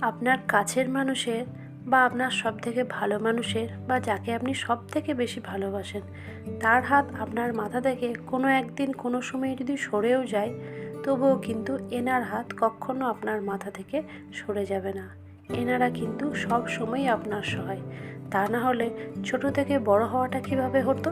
আপনার কাছের মানুষের বা আপনার সব থেকে ভালো মানুষের বা যাকে আপনি সব থেকে বেশি ভালোবাসেন, তার হাত আপনার মাথা থেকে কোনো একদিন কোনো সময় যদি সরেও যায়, তবুও কিন্তু এনার হাত কখনো আপনার মাথা থেকে সরে যাবে না। এনারা কিন্তু সব সময় আপনার সহায়। তা না হলে ছোট থেকে বড় হওয়াটা কীভাবে হতো?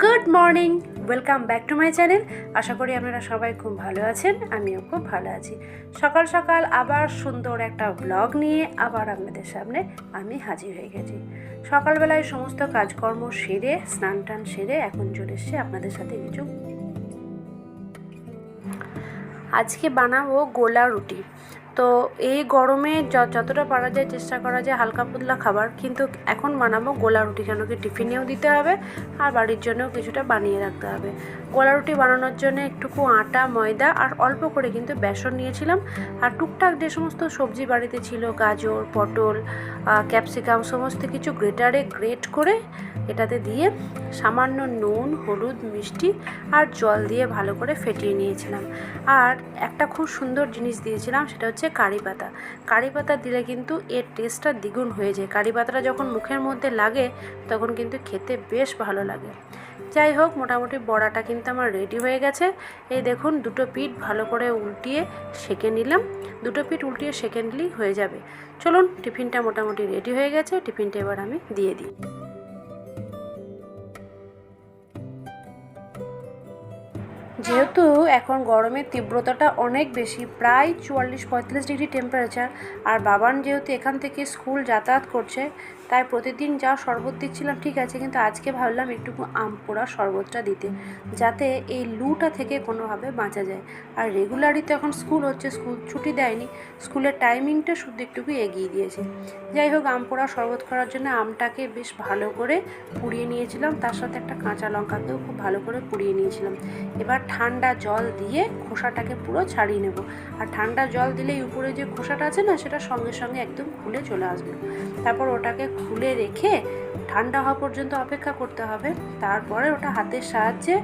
Good morning! Welcome back to my channel আশা করি আপনারা সবাই খুব ভালো আছেন, আমিও খুব ভালো আছি। সকাল সকাল আবার সুন্দর একটা ব্লগ নিয়ে আবার আপনাদের সামনে আমি হাজির হয়ে গেছি। সকালবেলায় সমস্ত কাজকর্ম সেরে, স্নান টান সেরে এখন চলে এসছে আপনাদের সাথে কিছু। আজকে বানাবো গোলা রুটি। তো এই গরমে যতটা পারা যায় চেষ্টা করা যায় হালকা পাতলা খাবার। কিন্তু এখন বানাবো গোলা রুটি কেন কি টিফিনেও দিতে হবে আর বাড়ির জন্যও কিছুটা বানিয়ে রাখতে হবে। গোলা রুটি বানানোর জন্য একটুকু আটা, ময়দা আর অল্প করে কিন্তু বেসন নিয়েছিলাম। আর টুকটাক যে সমস্ত সবজি বাড়িতে ছিল, গাজর, পটল ক্যাপসিকাম সমস্ত কিছু গ্রেটারে গ্রেট করে এটাতে দিয়ে সামান্য নুন, হলুদ, মিষ্টি আর জল দিয়ে ভালো করে ফেটিয়ে নিয়েছিলাম। আর একটা খুব সুন্দর জিনিস দিয়েছিলাম সেটা হচ্ছে কারি পাতা। কারি পাতা দিলে কিন্তু এর টেস্টটা দ্বিগুণ হয়ে যায়। কারি পাতাটা যখন মুখের মধ্যে লাগে, তখন কিন্তু খেতে বেশ ভালো লাগে। যাই হোক, মোটামুটি বড়াটা কিন্তু আমার রেডি হয়ে গেছে। এই দেখুন, দুটো পিঠ ভালো করে উল্টিয়ে সেঁকে নিলাম। দুটো পিঠ উল্টিয়ে সেঁকে নিলেই হয়ে যাবে। চলুন, টিফিনটা মোটামুটি রেডি হয়ে গেছে। টিফিনটা এবার আমি দিয়ে দিই। যেহেতু এখন গরমের তীব্রতাটা অনেক বেশি, প্রায় চুয়াল্লিশ পঁয়তাল্লিশ ডিগ্রি টেম্পারেচার আর বাবান যেহেতু এখান থেকে স্কুল যাতায়াত করছে, তাই প্রতিদিন যা শরবত দিচ্ছিলাম, ঠিক আছে, কিন্তু আজকে ভাবলাম একটুকু আম পোড়া শরবতটা দিতে, যাতে এই লুটা থেকে কোনোভাবে বাঁচা যায়। আর রেগুলারই তো এখন স্কুল হচ্ছে স্কুল ছুটি দেয়নি স্কুলের টাইমিংটা শুধু একটুকু এগিয়ে দিয়েছে। যাই হোক, আম পোড়া শরবত করার জন্য আমটাকে বেশ ভালো করে পুড়িয়ে নিয়েছিলাম, তার সাথে একটা কাঁচা লঙ্কাকেও খুব ভালো করে পুড়িয়ে নিয়েছিলাম। এবার ঠান্ডা জল দিয়ে খোসাটাকে পুরো ছাড়িয়ে নেব। আর ঠান্ডা জল দিলেই উপরে যে খোসাটা আছে না, সেটা সঙ্গে সঙ্গে একদম খুলে চলে আসবে। তারপর ওটাকে খুলে রেখে ঠান্ডা হওয়া পর্যন্ত অপেক্ষা করতে হবে। তারপরে ওটা হাতের সাহায্যে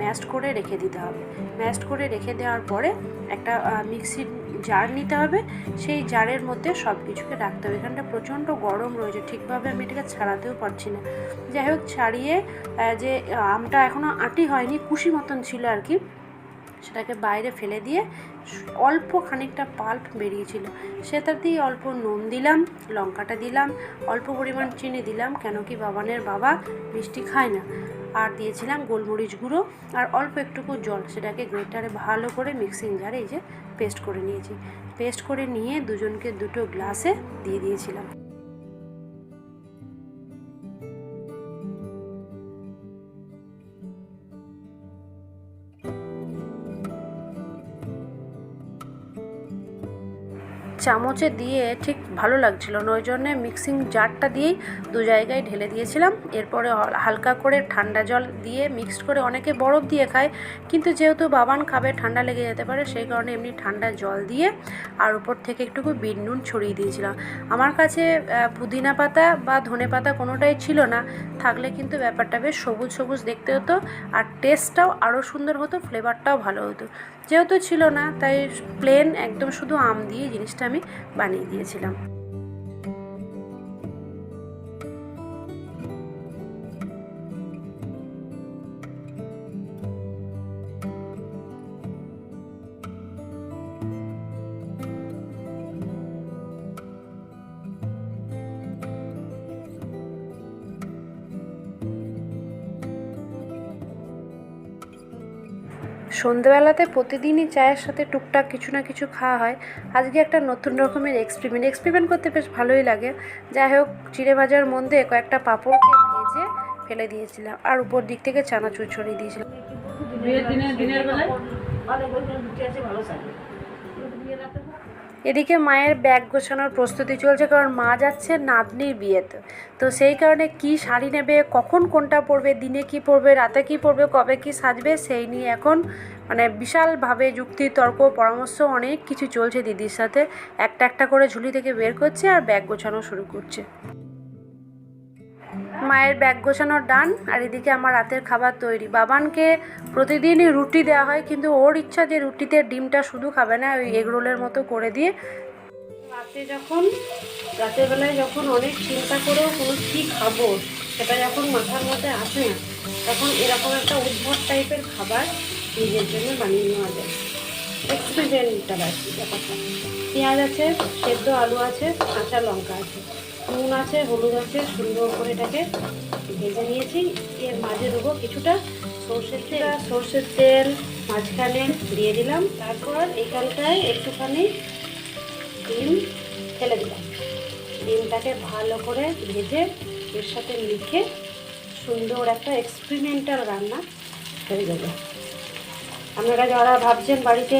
ম্যাশড করে রেখে দিতে হবে। ম্যাশড করে রেখে দেওয়ার পরে একটা মিক্সির জার নিতে হবে, সেই জারের মধ্যে সব কিছুকে রাখতে হবে। এখানটা প্রচণ্ড গরম রয়েছে, ঠিকভাবে আমি এটাকে ছাড়াতেও পারছি না। যাই হোক, ছাড়িয়ে যে আমটা এখনও আটি হয়নি, কুশি মতন ছিল আর কি, সেটাকে বাইরে ফেলে দিয়ে অল্প খানিকটা পাল্প বেরিয়েছিল। সেটাতেই অল্প নুন দিলাম, লঙ্কাটা দিলাম, অল্প পরিমাণ চিনি দিলাম, কেন কি বাবানের বাবা মিষ্টি খায় না। আর দিয়েছিলাম গোলমরিচ গুঁড়ো, আর অল্প একটুকু জল, সেটাকে গ্রেটারে ভালো করে মিক্সিং জারে এই যে পেস্ট করে নিয়েছি। পেস্ট করে নিয়ে দুজনকে দুটো গ্লাসে দিয়ে দিয়েছিলাম। চামচে দিয়ে ঠিক ভালো লাগছিল না, ওই জন্যে মিক্সিং জারটা দিয়েই দু জায়গায় ঢেলে দিয়েছিলাম। এরপরে হালকা করে ঠান্ডা জল দিয়ে মিক্সড করে অনেকে বরফ দিয়ে খায়, কিন্তু যেহেতু বাবান খাবে, ঠান্ডা লেগে যেতে পারে, সেই কারণে এমনি ঠান্ডা জল দিয়ে আর উপর থেকে একটুকু বিট নুন ছড়িয়ে দিয়েছিলাম। আমার কাছে পুদিনা পাতা বা ধনে পাতা কোনোটাই ছিল না, থাকলে কিন্তু ব্যাপারটা বেশ সবুজ সবুজ দেখতে হতো, আর টেস্টটাও আরও সুন্দর হতো ফ্লেভারটাও ভালো হতো। যেহেতু ছিল না তাই প্লেন একদম শুধু আম দিয়ে জিনিসটা আমি বানিয়ে দিয়েছিলাম। সন্ধেবেলাতে প্রতিদিনই চায়ের সাথে টুকটাক কিছু না কিছু খাওয়া হয়। আজকে একটা নতুন রকমের এক্সপেরিমেন্ট এক্সপেরিমেন্ট করতে বেশ ভালোই লাগে। যাই হোক, চিড়ে ভাজার মধ্যে কয়েকটা পাঁপড়কে ভেজে ফেলে দিয়েছিলাম আর উপর দিক থেকে চানাচুর ছড়িয়ে দিয়েছিলাম। দিনের বেলায়? এদিকে মায়ের ব্যাগ গোছানোর প্রস্তুতি চলছে, কারণ মা যাচ্ছে নাতনির বিয়েতে। তো সেই কারণে কি শাড়ি নেবে, কখন কোনটা পরবে, দিনে কি পরবে, রাতে কি পরবে, কবে কি সাজবে, সেই নিয়ে এখন মানে বিশালভাবে যুক্তি, তর্ক, পরামর্শ, অনেক কিছু চলছে দিদির সাথে। একটা একটা করে ঝুলি থেকে বের করছে আর ব্যাগ গোছানো শুরু করছে। মায়ের ব্যাগ গোছানোর ডান আর এদিকে আমার রাতের খাবার তৈরি। বাবানকে প্রতিদিনই রুটি দেওয়া হয়, কিন্তু ওর ইচ্ছা যে রুটিতে ডিমটা শুধু খাবে না, ওই এগরোলের মতো করে দিয়ে। রাতে যখন রাতের বেলায় যখন অনেক চিন্তা করেও কোনো কী খাব, সেটা যখন মাথার মধ্যে আসে না, তখন এরকম একটা উদ্ভট টাইপের খাবার নিজের জন্য বানিয়ে নেওয়া যায়। এক্সপিরিয়েন্টটা আর কি পেঁয়াজ আছে, সেদ্ধ আলু আছে, কাঁচা লঙ্কা আছে। নুন আছে, হলুদ আছে, সুন্দর করে এটাকে ভেজে নিয়েছি। এর মাঝে দেবো কিছুটা সর্ষের তেল। সর্ষের তেল মাঝখানে দিয়ে দিলাম। তারপর এইখানটায় একটুখানি ডিম ফেলে দিলাম। ডিমটাকে ভালো করে ভেজে এর সাথে লিখে সুন্দর একটা এক্সপেরিমেন্টাল রান্না হয়ে যাবে আপনারা যারা ভাবছেন বাড়িতে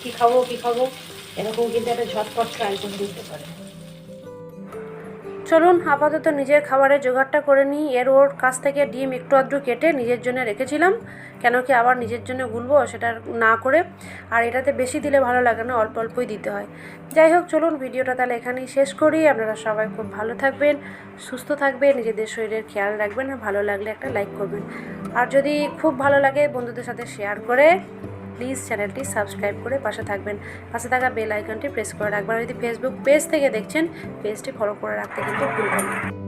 কী খাব কী খাব, এরকম কিন্তু একটা ঝটপট ট্রাই করে পারে চলুন আপাতত নিজের খাবারের জোগাড়টা করে নিই। এর ওর কাছ থেকে ডিম একটু আধটু কেটে নিজের জন্য রেখেছিলাম। কেন কি আবার নিজের জন্য গুলবো সেটা না করে। আর এটাতে বেশি দিলে ভালো লাগে না, অল্প অল্পই দিতে হয়। যাই হোক, চলুন ভিডিওটা তাহলে এখানেই শেষ করি। আপনারা সবাই খুব ভালো থাকবেন, সুস্থ থাকবেন, নিজেদের শরীরের খেয়াল রাখবেন। আর ভালো লাগলে একটা লাইক করবেন। আর যদি খুব ভালো লাগে বন্ধুদের সাথে শেয়ার করে প্লিজ চ্যানেলটি সাবস্ক্রাইব করে পাশে থাকবেন। পাশে থাকা বেল আইকনটি প্রেস করে রাখবেন। আর যদি ফেসবুক পেজ থেকে দেখছেন পেজটি ফলো করে রাখতে কিন্তু ভুলবেন না।